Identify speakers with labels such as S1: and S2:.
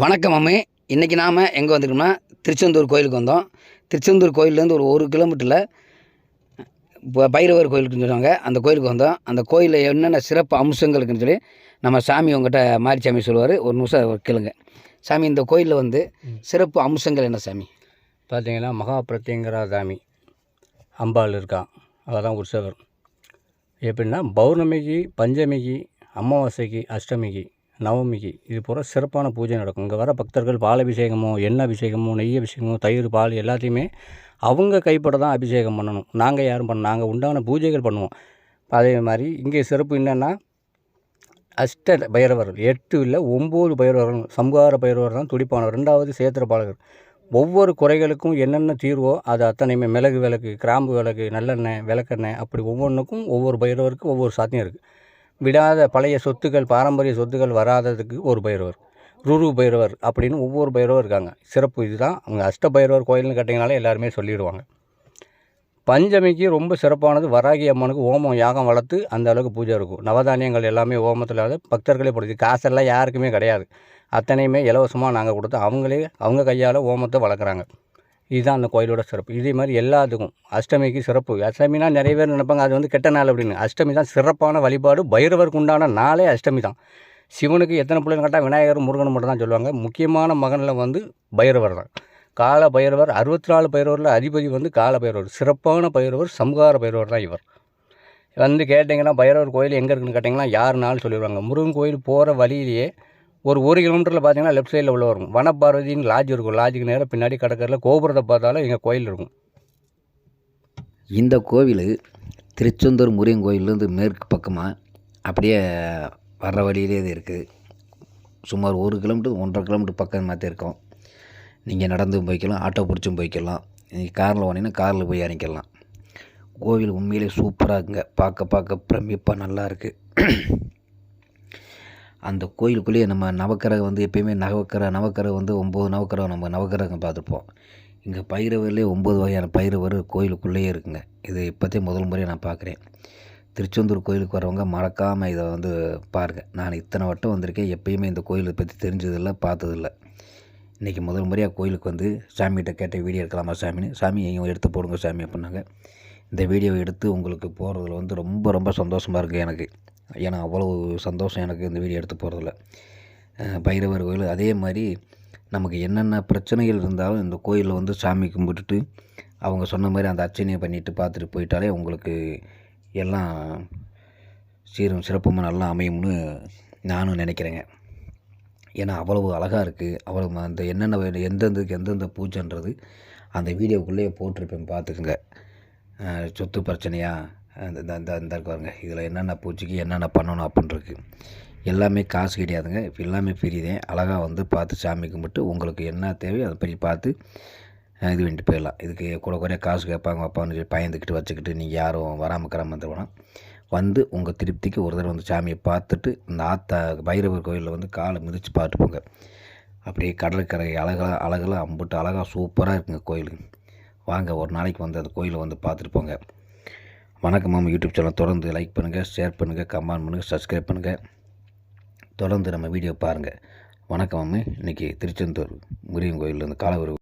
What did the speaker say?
S1: வணக்கம் அம்மே. இன்றைக்கி நாம் எங்கே வந்திருக்கோம்னா திருச்செந்தூர் கோயிலுக்கு வந்தோம். திருச்செந்தூர் கோயிலேருந்து ஒரு ஒரு கிலோமீட்டரில் பைரவர் கோயிலுக்குன்னு சொல்லுவாங்க. அந்த கோயிலுக்கு வந்தோம். அந்த கோயிலில் என்னென்ன சிறப்பு அம்சங்கள் இருக்குன்னு சொல்லி நம்ம சாமி உங்கள்கிட்ட மாரிசாமி சொல்லுவார். ஒரு நிமிஷம் கேளுங்க. சாமி இந்த கோயிலில் வந்து சிறப்பு அம்சங்கள் என்ன சாமி?
S2: பார்த்தீங்கன்னா மகா பிரத்யங்கரா சாமி. அம்பாள் இருக்கான் அவள் தான் உற்சவர் எப்படின்னா பௌர்ணமிக்கு பஞ்சமிக்கு அமாவாசைக்கு அஷ்டமிக்கு. நவமிக்கு இது போல் சிறப்பான பூஜை நடக்கும். இங்கே வர பக்தர்கள் பால் அபிஷேகமோ எண்ணெய் அபிஷேகமோ நெய் அபிஷேகமோ தயிர் பால் எல்லாத்தையுமே அவங்க கைப்பட தான் அபிஷேகம் பண்ணணும். நாங்கள் யாரும் பண்ண நாங்கள் உண்டான பூஜைகள் பண்ணுவோம். அதே மாதிரி இங்கே சிறப்பு என்னென்னா அஷ்ட பைரவர்கள் எட்டு இல்லை ஒம்பது பைரவர்கள் சம்ஹார பைரவர் தான் துடிப்பானவர் ரெண்டாவது சேத்திர பாலகர். ஒவ்வொரு குறைகளுக்கும் என்னென்ன தீர்வோ அது அத்தனையுமே மிளகு விளக்கு கிராம்பு விளக்கு நல்லெண்ணெய் விளக்கெண்ணெய் அப்படி ஒவ்வொன்றுக்கும் ஒவ்வொரு பைரவருக்கும் ஒவ்வொரு சாத்தியம் இருக்குது விடாத பழைய சொத்துக்கள் பாரம்பரிய சொத்துக்கள் வராததுக்கு ஒரு பைரவர். ருரு பைரவர் அப்படின்னு ஒவ்வொரு பைரவர் இருக்காங்க. சிறப்பு இதுதான். அவங்க அஷ்ட பைரவர் கோயில்னு கேட்டிங்கனாலே எல்லாருமே சொல்லிடுவாங்க. பஞ்சமிக்கு ரொம்ப சிறப்பானது. வராகி அம்மனுக்கு ஓமம் யாகம் வளர்த்து அந்த அளவுக்கு பூஜை இருக்கும். நவதானியங்கள் எல்லாமே ஓமத்தில் வந்து பக்தர்களே படுது காசெல்லாம் யாருக்குமே கிடையாது. அத்தனையுமே இலவசமாக நாங்கள் கொடுத்து அவங்களே அவங்க கையால் ஓமத்தை வளர்க்குறாங்க. இதுதான் அந்த கோயிலோட சிறப்பு. இதே மாதிரி எல்லாத்துக்கும் அஷ்டமிக்கு சிறப்பு. அஷ்டமினா நிறைய பேர் நினைப்பாங்க அது வந்து கெட்ட நாள் அப்படின்னு. அஷ்டமி தான் சிறப்பான வழிபாடு. பைரவருக்கு உண்டான நாளே அஷ்டமி தான். சிவனுக்கு எத்தனை பிள்ளைன்னு கேட்டால் விநாயகர் முருகன் மட்டும் தான் சொல்லுவாங்க. முக்கியமான மகனில் வந்து பைரவர் தான். கால பைரவர் அறுபத்தி நாலு பைரவரில் அதிபதி வந்து கால பைரவர். சிறப்பான பைரவர் சம்ஹார பைரவர் தான் இவர். வந்து கேட்டிங்கன்னா பைரவர் கோயில் எங்கே இருக்குன்னு கேட்டிங்கன்னா யாருனாலும் சொல்லிடுவாங்க. முருகன் கோயில் போகிற வழியிலேயே ஒரு ஒரு கிலோமீட்டரில் பார்த்தீங்கன்னா லெஃப்ட் சைடில் உள்ள வரும். வனபாரதின்னு லாட்ஜ் இருக்கும். லாட்ஜுக்கு நேராக பின்னாடி கடற்கரையில் கோபுரத்தை பார்த்தாலும் எங்கள் கோயில் இருக்கும்.
S1: இந்த கோவில் திருச்செந்தூர் முருகன் கோயிலேருந்து மேற்கு பக்கமாக அப்படியே வர்ற வழியிலே இது இருக்குது சுமார் ஒரு கிலோமீட்டர் ஒன்றரை கிலோமீட்டர் பக்கம் மாற்றி இருக்கும். நீங்கள் நடந்தும் போய்க்கலாம் ஆட்டோ பிடிச்சும் போய்க்கலாம். நீங்கள் காரில் போனீங்கன்னா காரில் போய் இறங்கிக்கலாம் கோவில் உண்மையிலே சூப்பராக இருக்குங்க. பார்க்க பார்க்க பிரமிப்பாக நல்லா இருக்குது அந்த கோயிலுக்குள்ளேயே நம்ம நவக்கிரகம் வந்து எப்பயுமே நவக்கிரக நவக்கிரகம் வந்து ஒம்பது நவக்கிரகம் நம்ம நவக்கிரகம் பார்த்துருப்போம். இங்கே பயிரவர்லேயே ஒம்பது வகையான பயிரவர் கோயிலுக்குள்ளேயே இருக்குங்க. இது இப்போத்தே முதல் முறையாக நான் பார்க்குறேன். திருச்செந்தூர் கோயிலுக்கு வரவங்க மறக்காமல் இதை வந்து பாருங்கள் நான் இத்தனை வட்டம் வந்திருக்கேன். எப்பயுமே இந்த கோயிலை பற்றி தெரிஞ்சதில்லை பார்த்ததில்ல. இன்றைக்கி முதல் முறையாக கோயிலுக்கு வந்து சாமிகிட்ட கேட்ட வீடியோ எடுக்கலாமா சாமின்னு? சாமி எங்கேயும் எடுத்து போடுங்க சாமி அப்படின்னாங்க. இந்த வீடியோவை எடுத்து உங்களுக்கு போகிறதுல வந்து ரொம்ப ரொம்ப சந்தோஷமாக இருக்குது எனக்கு. ஏன்னா அவ்வளோ சந்தோஷம் எனக்கு இந்த வீடியோ எடுத்து போகிறதுல பைரவர் கோயில் அதே மாதிரி நமக்கு என்னென்ன பிரச்சனைகள் இருந்தாலும் இந்த கோயிலில் வந்து சாமி கும்பிட்டுட்டு அவங்க சொன்ன மாதிரி அந்த அர்ச்சனையை பண்ணிவிட்டு பார்த்துட்டு போயிட்டாலே உங்களுக்கு எல்லாம் சீரும் சிறப்புமாக நல்லா அமையும்னு நானும் நினைக்கிறேங்க. ஏன்னா அவ்வளவு அழகாக இருக்குது அவ்வளோ அந்த என்னென்ன வே- எந்தெந்தக்கு எந்தெந்த பூஜைன்றது அந்த வீடியோக்குள்ளேயே போட்டிருப்பேன் பார்த்துக்குங்க. சொத்து பிரச்சனையாக இந்த இந்த இந்த இருக்கு பாருங்க. இதில் என்னென்ன பூச்சிக்கு என்னென்ன பண்ணணும் அப்படின்ருக்கு. எல்லாமே காசு கிடையாதுங்க. இப்போ எல்லாமே ஃப்ரீதேன் அழகாக வந்து பார்த்து சாமி கும்பிட்டு உங்களுக்கு என்ன தேவையோ அதை பற்றி பார்த்து இது பண்ணிட்டு போயிடலாம். இதுக்கு கூட குறைய காசு கேட்பாங்க வைப்பான்னு சொல்லி பயந்துக்கிட்டு வச்சுக்கிட்டு நீங்கள் யாரும் வராமல் கிராம வந்துடணும் வந்து உங்கள் திருப்திக்கு ஒரு தடவை வந்து சாமியை பார்த்துட்டு இந்த ஆத்தா பைரவர் கோயிலில் வந்து காலை மிதித்து பார்த்துப்போங்க அப்படியே கடற்கரை அழகாக அழகெல்லாம் அம்புட்டு அழகாக சூப்பராக இருக்குங்க கோயில் வாங்க ஒரு நாளைக்கு வந்து அந்த கோயிலை வந்து பார்த்துட்டு போங்க. வணக்கம் மாமா யூடியூப் சேனல் தொடர்ந்து லைக் பண்ணுங்கள் ஷேர் பண்ணுங்கள் கமெண்ட் பண்ணுங்கள் சப்ஸ்கிரைப் பண்ணுங்கள் தொடர்ந்து நம்ம வீடியோ பாருங்கள் வணக்கம் மாமா இன்றைக்கி திருச்செந்தூர் முருகன் கோயிலேருந்து காலவரு